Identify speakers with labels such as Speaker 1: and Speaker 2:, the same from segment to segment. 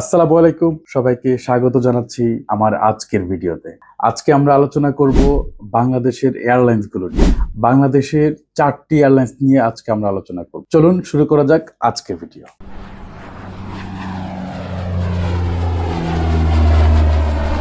Speaker 1: আসসালামু আলাইকুম। সবাইকে স্বাগত জানাচ্ছি আমার আজকের ভিডিওতে। আজকে আমরা আলোচনা করব বাংলাদেশের এয়ারলাইন্সগুলো নিয়ে। বাংলাদেশের চারটি এয়ারলাইন্স নিয়ে আজকে আমরা আলোচনা করব। চলুন শুরু করা যাক আজকের ভিডিও।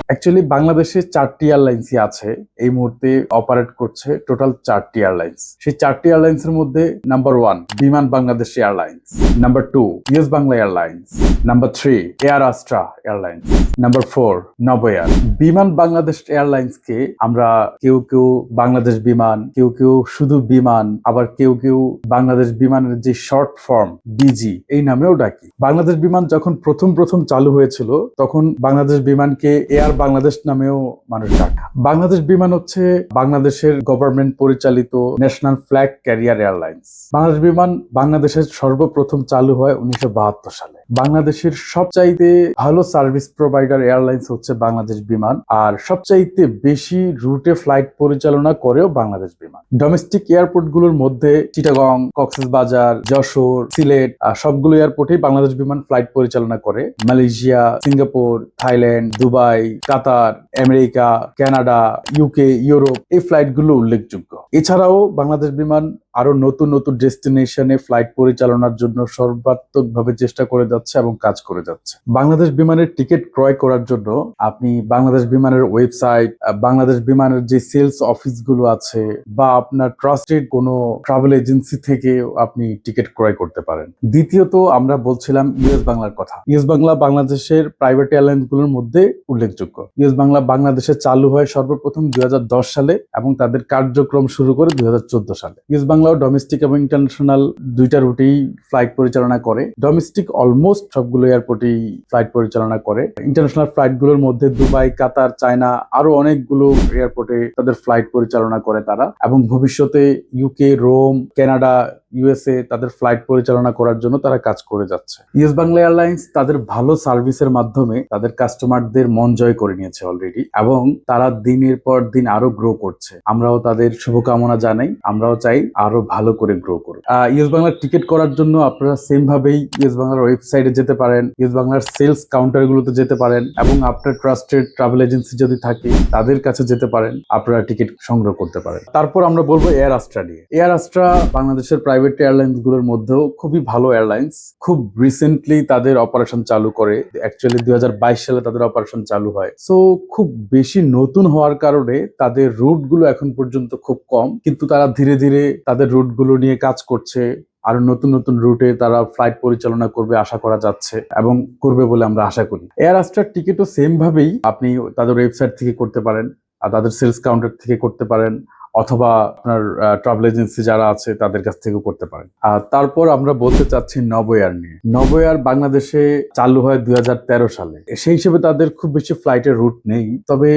Speaker 1: অ্যাকচুয়ালি বাংলাদেশে চারটি এয়ারলাইন্সই আছে। এই মুহূর্তে অপারেট করছে টোটাল চারটি এয়ারলাইন্স সেই চারটি এয়ারলাইন্সের মধ্যে number one Biman Bangladesh airlines number two US Bangla airlines number three air Astra airlines number four Novoair Biman Bangladesh এয়ারলাইন্সকে আমরা কেউ কেউ বাংলাদেশ বিমান, কেউ কেউ শুধু বিমান, আবার কেউ কেউ বাংলাদেশ বিমানের যে শর্ট ফর্ম বিজি এই নামেও ডাকি। বাংলাদেশ বিমান যখন প্রথম প্রথম চালু হয়েছিল, তখন বাংলাদেশ বিমানকে এয়ার বাংলাদেশ নামেও মানুষ ডাক। বাংলাদেশ বিমান হচ্ছে বাংলাদেশের গভর্নমেন্ট পরিচালিত national flag carrier airlines Bangladesh Biman বাংলাদেশের সর্বপ্রথম চালু হয় উনিশশো বাহাত্তর সালে। বাংলাদেশের সবচাইতে ভালো সার্ভিস প্রোভাইডার এয়ারলাইন্স হচ্ছে বাংলাদেশ বিমান আর সবচাইতে বেশি রুটে ফ্লাইট পরিচালনা করেও বাংলাদেশ বিমান। ডোমেস্টিক এয়ারপোর্টগুলোর মধ্যে চিটাগং কক্সবাজার যশোর সিলেট আহ, সবগুলো এয়ারপোর্টেই বাংলাদেশ বিমান ফ্লাইট পরিচালনা করে। Malaysia Singapore Thailand Dubai Qatar America Canada UK Europe এই ফ্লাইটগুলো উল্লেখযোগ্য। এছাড়াও বাংলাদেশ বিমান আরও নতুন নতুন ডেস্টিনেশনে ফ্লাইট পরিচালনার জন্য সর্বাত্মকভাবে চেষ্টা করে যাচ্ছে এবং কাজ করে যাচ্ছে। বাংলাদেশ বিমানের টিকিট ক্রয় করার জন্য আপনি বাংলাদেশ বিমানের ওয়েবসাইট বাংলাদেশ বিমানের যে সেলস অফিসগুলো আছে বা আপনার ট্রাস্টেড কোনো ট্রাভেল এজেন্সি থেকে আপনি টিকিট ক্রয় করতে পারেন। দ্বিতীয়ত আমরা বলছিলাম ইউএস বাংলার কথা। ইউএস বাংলা বাংলাদেশের প্রাইভেট এয়ারলাইন্সগুলোর মধ্যে উল্লেখযোগ্য। ইউএস বাংলা বাংলাদেশে চালু হয় সর্বপ্রথম দুই হাজার দশ সালে এবং তাদের কার্যক্রম শুরু করে দুই হাজার চোদ্দ সালে। ইউএস বাংলাও ডোমেস্টিক এবং ইন্টারন্যাশনাল দুইটা রুটেই ফ্লাইট পরিচালনা করে। ডোমেস্টিক অলমোস্ট সবগুলো এয়ারপোর্টেই ফ্লাইট পরিচালনা করে। ইন্টারন্যাশনাল ফ্লাইটগুলোর মধ্যে দুবাই, কাতার, চায়না আরও অনেকগুলো এয়ারপোর্টে তাদের ফ্লাইট পরিচালনা করে তারা। এবং ভবিষ্যতে ইউকে রোম কানাডা ইউএসএ তাদের ফ্লাইট পরিচালনা করার জন্য তারা কাজ করে যাচ্ছে। ইয়েস বাংলা এয়ারলাইন্স তাদের ভালো সার্ভিসের মাধ্যমে তাদের কাস্টমারদের মন জয় করে নিয়েছে অলরেডি এবং তারা দিনের পর দিন আরও গ্রো করছে। আমরাও তাদের শুভকামনা জানাই, আমরাও চাই আরও ভালো করে গ্রো করুক। ইউএস বাংলার টিকিট করার জন্য আপনারা সেম ভাবেই ইয়েস বাংলার ওয়েবসাইটে যেতে পারেন ইউএস বাংলার সেলস কাউন্টারগুলোতে যেতে পারেন এবং আপনার ট্রাস্টেড ট্রাভেল এজেন্সি যদি থাকে তাদের কাছে যেতে পারেন, আপনারা টিকিট সংগ্রহ করতে পারেন। তারপর আমরা বলব এয়ার আস্ট্রা নিয়ে। এয়ার আস্ট্রা বাংলাদেশের প্রাইভেট এয়ারলাইন্সগুলোর মধ্যেও খুবই ভালো এয়ারলাইন্স খুব রিসেন্টলি তাদের অপারেশন চালু করে। অ্যাকচুয়ালি দুই হাজার বাইশ সালে তাদের অপারেশন চালু হয়। সো খুব বেশি নতুন হওয়ার কারণে তাদের রুটগুলো এখন পর্যন্ত খুব কম। কিন্তু তারা ধীরে ধীরে তাদের রুটগুলো নিয়ে কাজ করছে। আরও নতুন নতুন রুটে তারা ফ্লাইট পরিচালনা করবে আশা করা যাচ্ছে এবং করবে বলে আমরা আশা করি। এয়ার আস্ট্রার টিকিটও সেম ভাবেই আপনি তাদের ওয়েবসাইট থেকে করতে পারেন। আর তাদের সেলস কাউন্টার থেকে করতে পারেন। অথবা আপনার ট্রাভেল এজেন্সি যারা আছে তাদের কাছ থেকেও করতে পারেন। আর তারপর আমরা বলতে চাচ্ছি নবয়ার নিয়ে। নবয়ার বাংলাদেশে চালু হয় দুই হাজার তেরো সালে। সেই হিসেবে তাদের খুব বেশি ফ্লাইটের রুট নেই। তবে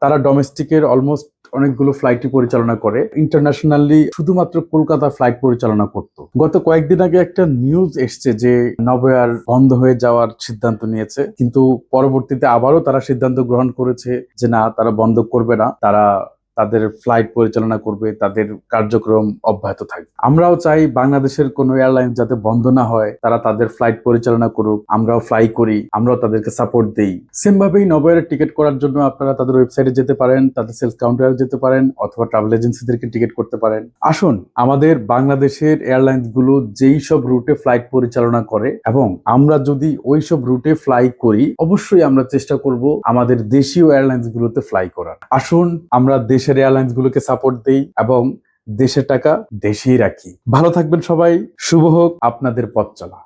Speaker 1: তারা ডোমেস্টিকের অলমোস্ট অনেকগুলো ফ্লাইটই পরিচালনা করে। ইন্টারন্যাশনালি শুধুমাত্র কলকাতা ফ্লাইট পরিচালনা করত। গত কয়েকদিন আগে একটা নিউজ এসছে যে নবয়ার বন্ধ হয়ে যাওয়ার সিদ্ধান্ত নিয়েছে। কিন্তু পরবর্তীতে আবারও তারা সিদ্ধান্ত গ্রহণ করেছে যে না, তারা বন্ধ করবে না। তারা তাদের ফ্লাইট পরিচালনা করবে, তাদের কার্যক্রম অব্যাহত থাকবে। আমরাও চাই বাংলাদেশের কোনো এয়ারলাইন যাতে বন্ধ না হয়, তারা তাদের ফ্লাইট পরিচালনা করুক, আমরাও ফ্লাই করি, আমরাও তাদেরকে সাপোর্ট দিই। সেম ভাবেই নবয়ের টিকিট করার জন্য আপনারা তাদের ওয়েবসাইটে যেতে পারেন, তাদের সেলস কাউন্টারে যেতে পারেন, অথবা ট্রাভেল এজেন্সিদেরকে টিকিট করতে পারেন। আসুন, আমাদের বাংলাদেশের এয়ারলাইন্সগুলো যেই সব রুটে ফ্লাইট পরিচালনা করে, এবং আমরা যদি ওই সব রুটে ফ্লাই করি, অবশ্যই আমরা চেষ্টা করব আমাদের দেশীয় এয়ারলাইন্স গুলোতে ফ্লাই করার। আসুন, আমরা দেশের এয়ারলাইন্স গুলোকে সাপোর্ট দিই এবং দেশের টাকা দেশেই রাখি। ভালো থাকবেন সবাই, শুভ হোক, আপনাদের পথ চলা।